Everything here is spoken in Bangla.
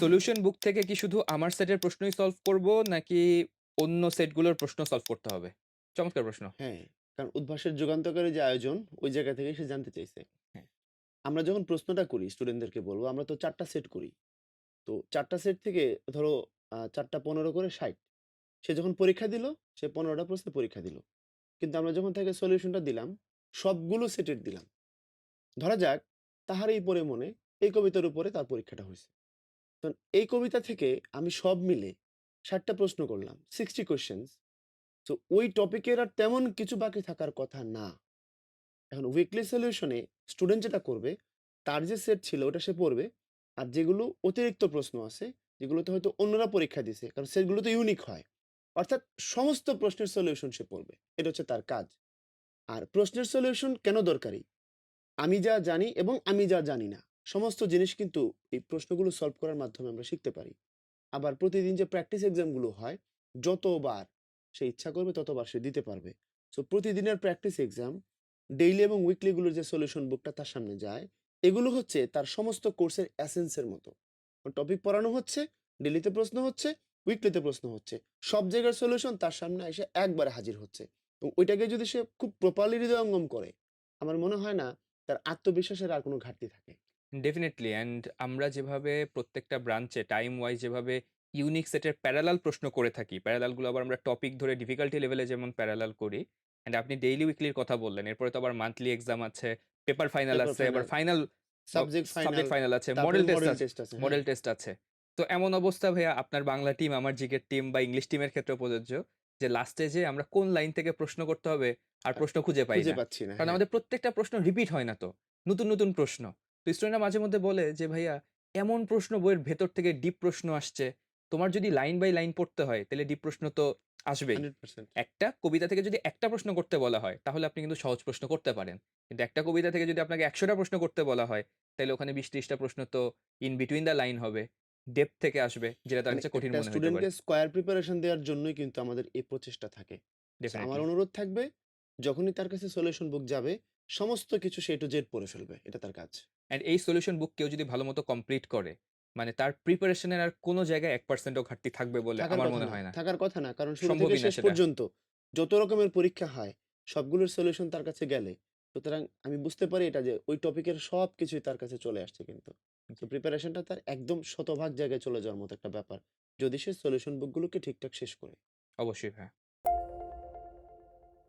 সলিউশন বুক থেকে কি শুধু আমার সেটের প্রশ্নই সলভ করব নাকি অন্য সেটগুলোর প্রশ্ন সলভ করতে হবে? চমৎকার প্রশ্ন। হ্যাঁ, কারণ উদ্ভাসের যুগান্তকারী যে আয়োজন, ওই জায়গা থেকেই সে জানতে চাইছে। হ্যাঁ। আমরা যখন প্রশ্নটা করি স্টুডেন্টদেরকে বলব, আমরা তো ৪ টা সেট করি। তো ৪ টা সেট থেকে ধরো আ ৪ টা ১৫ করে ৬০। সে যখন পরীক্ষা দিল, সে ১৫ টা প্রশ্নের পরীক্ষা দিল। কিন্তু আমরা যখন তাকে সলিউশনটা দিলাম, সবগুলো সেটের দিলাম। ধরা যাক, তাহারই পরে মনে এই কবিতার উপরে তার পরীক্ষাটা হইছে। এই কবিতা থেকে আমি সব মিলে ৬০ টা প্রশ্ন করলাম। 60 কোয়েশ্চেনস। তো ওই টপিকের আর তেমন কিছু বাকি থাকার কথা না। এখন উইকলি সলিউশনে স্টুডেন্ট যেটা করবে, তার যে সেট ছিল ওটা সে পড়বে। আর যেগুলো অতিরিক্ত প্রশ্ন আছে, যেগুলোতে হয়তো অন্যরা পরীক্ষা দিছে, কারণ সেটগুলো তো ইউনিক হয়। অর্থাৎ সমস্ত প্রশ্নের সলিউশন সে পড়বে। এটা হচ্ছে তার কাজ। আর প্রশ্নের সলিউশন কেন দরকারি? আমি যা জানি এবং আমি যা জানি না, সমস্ত জিনিস কিন্তু এই প্রশ্নগুলো সলভ করার মাধ্যমে আমরা শিখতে পারি। আবার প্রতিদিন যে প্র্যাকটিস এক্সামগুলো হয়, যতবার সে ইচ্ছা করবে ততবার সে দিতে পারবে। সো প্রতিদিনের প্র্যাকটিস এক্সাম, ডেইলি এবং উইকলি গুলোর যে সলিউশন বুকটা তার সামনে যায়, এগুলো হচ্ছে তার সমস্ত কোর্সের এসেন্স এর মতো। টপিক পড়ানো হচ্ছে, ডেইলিতে প্রশ্ন হচ্ছে, উইকলিতে প্রশ্ন হচ্ছে। সব জায়গার সলিউশন তার সামনে এসে একবারে হাজির হচ্ছে। এবং ওইটাকে যদি সে খুব প্রপারলি হৃদয়ঙ্গম করে, আমার মনে হয় না তার আত্মবিশ্বাসের আর কোনো ঘাটতি থাকে। ডেফিনিটলি অ্যান্ড আমরা যেভাবে প্রত্যেকটা ব্রাঞ্চে টাইম ওয়াইজ যেভাবে ইউনিক সেটের প্যারালাল প্রশ্ন করে থাকি, প্যারালালগুলো আবার আমরা টপিক ধরে ডিফিকাল্টি লেভেলে যেমন প্যারালাল করি। অ্যান্ড আপনি ডেইলি উইকলির কথা বললেন। এরপরে তো আবার মান্থলি এক্সাম আছে, পেপার ফাইনাল আছে, আবার ফাইনাল, সাবজেক্ট ফাইনাল, আছে, মডেল টেস্ট আছে। হ্যাঁ। মডেল টেস্ট আছে। তো এমন অবস্থা ভাইয়া আপনার বাংলা টিম, আমার জিকের টিম বা ইংলিশ টিমের ক্ষেত্রেও প্রযোজ্য যে লাস্টে যেয়ে আমরা কোন লাইন থেকে প্রশ্ন করতে হবে আর প্রশ্ন খুঁজে পাই না। কারণ হ্যাঁ। আমাদের প্রত্যেকটা প্রশ্ন রিপিট হয় না তো। নতুন, নতুন প্রশ্ন। তো স্টুডেন্টরা মাঝে মধ্যে বলে যে, "ভাইয়া এমন প্রশ্ন বইয়ের ভেতর থেকে ডিপ প্রশ্ন আসছে। তোমার যদি লাইন বাই লাইন পড়তে হয়, তাহলে ডিপ প্রশ্ন তো আসবে একটা কবিতা থেকে যদি একটা প্রশ্ন করতে বলা হয়, তাহলে আপনি কিন্তু সহজ প্রশ্ন করতে পারেন। কিন্তু একটা কবিতা থেকে যদি আপনাকে একশোটা প্রশ্ন করতে বলা হয়, তাহলে ওখানে বিশ ত্রিশটা প্রশ্ন তো ইন বিটুইন দ্য লাইন হবে। ডেপ থেকে আসবে, যেটা তার মানে কাছে কঠিন মনে স্টুডেন্টকে। স্কয়ার প্রিপারেশন দেওয়ার জন্যই কিন্তু আমাদের এই প্রচেষ্টা থাকে। আমার অনুরোধ থাকবে, যখনই তার কাছে সলিউশন বুক যাবে, সমস্ত কিছু সে to Z পড়ে ফেলবে। এটা তার কাজ। অ্যান্ড এই সলিউশন বুক কেউ যদি ভালোমতো কমপ্লিট করে, মানে তার প্রিপারেশন এর আর কোন জায়গায় ১% ও ঘাটতি থাকবে বলে আমার মনে হয় না। থাকার কথা না। কারণ শুরু থেকে শেষ পর্যন্ত যত রকমের পরীক্ষা হয়, সবগুলোর সলিউশন তার কাছে গেলে, সুতরাং আমি বুঝতে পারি এটা যে ওই টপিকের সবকিছুই তার কাছে চলে আসছে কিন্তু। তো প্রিপারেশনটা তার একদম শতভাগ জায়গায় চলে যাওয়ার মতো একটা ব্যাপার। যদি সে সলিউশন বুকগুলোকে ঠিকঠাক শেষ করে। অবশ্যই ভাইয়া।